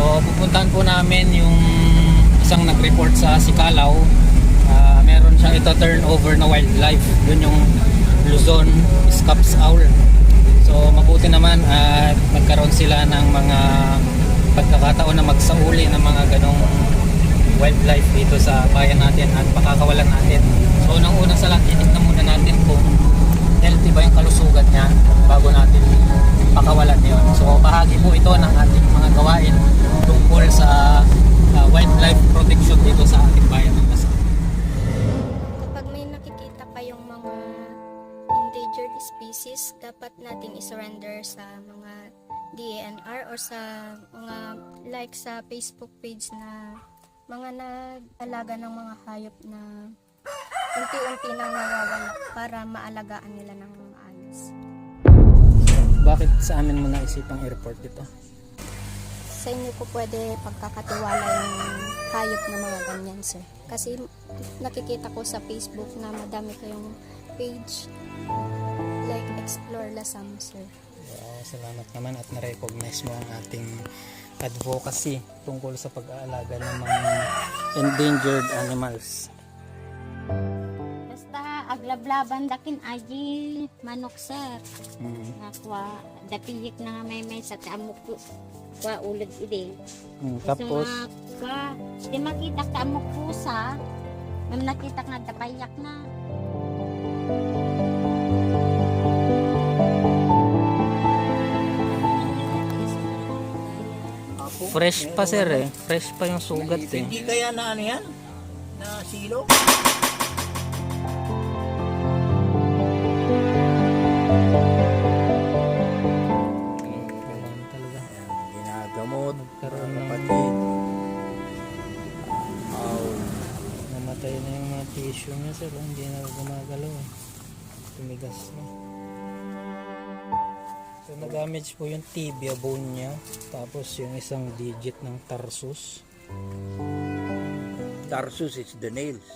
So pupuntahan po namin yung isang nag-report sa Sikalaw. Ah, meron siyang ito turnover na wildlife. Yun yung Luzon Scaps Owl. So mabuti naman at magkaroon sila ng mga pagkakataon na magsauli ng mga ganong wildlife dito sa bayan natin at pakakawalan natin. So unang una sa lahat, titignan muna natin kung healthy ba yung kalusugan niya bago natin pakawalan yun. So bahagi po ito ng ating mga gawain tungkol sa uh, wildlife protection dito sa ating bayan ng Lasal. Kapag may nakikita kayong mga endangered species, dapat nating isurrender sa mga DNR or sa mga like sa Facebook page na mga nag-alaga ng mga hayop na unti-unti nang nawawala para maalagaan nila ng maayos. Bakit sa amin mo naisipang airport dito? Sa inyo po pwede pagkakatiwala yung hayop na mga ganyan, sir. Kasi nakikita ko sa Facebook na madami kayong page like Explore Lasam, sir. Wow, salamat naman at na-recognize mo ang ating advocacy tungkol sa pag-aalaga ng mga endangered animals. Basta aglablaban dakin aji manok sir. Mm. Nakwa dapiyik na nga may may sa taamok ko. Kwa ulad ide. Mm, Tapos Tapos, kwa di makita ka amok pusa. Mam nakita nga dapayak na. fresh pa sir eh. Fresh pa yung sugat eh. Hindi kaya na ano yan? Na silo? Ginagamot. Nagkaroon ng Kapatid. Aw. namatay na yung mga tissue niya sir. Hindi na gumagalaw eh. Tumigas na. So na-damage po yung tibia bone niya. Tapos yung isang digit ng tarsus. Tarsus is the nails.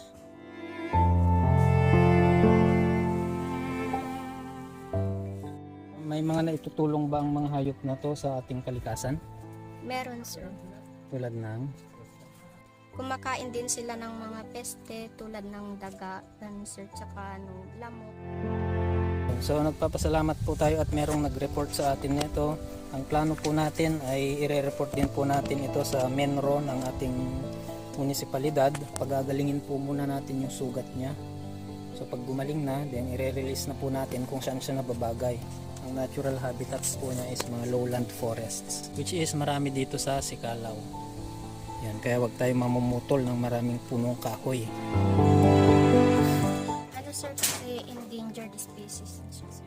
May mga naitutulong ba ang mga hayop na to sa ating kalikasan? Meron, sir. Tulad ng Kumakain din sila ng mga peste tulad ng daga, sir, tsaka ano, lamok. So nagpapasalamat po tayo at merong nag-report sa atin nito. Ang plano po natin ay ire-report din po natin ito sa Menro ng ating munisipalidad. Pagagalingin po muna natin yung sugat niya. So pag gumaling na, then ire-release na po natin kung saan siya nababagay. Ang natural habitats po niya is mga lowland forests, which is marami dito sa Sikalaw. Yan, kaya wag tayo mamumutol ng maraming punong kahoy. Ano, sir, kasi endangered species, sir.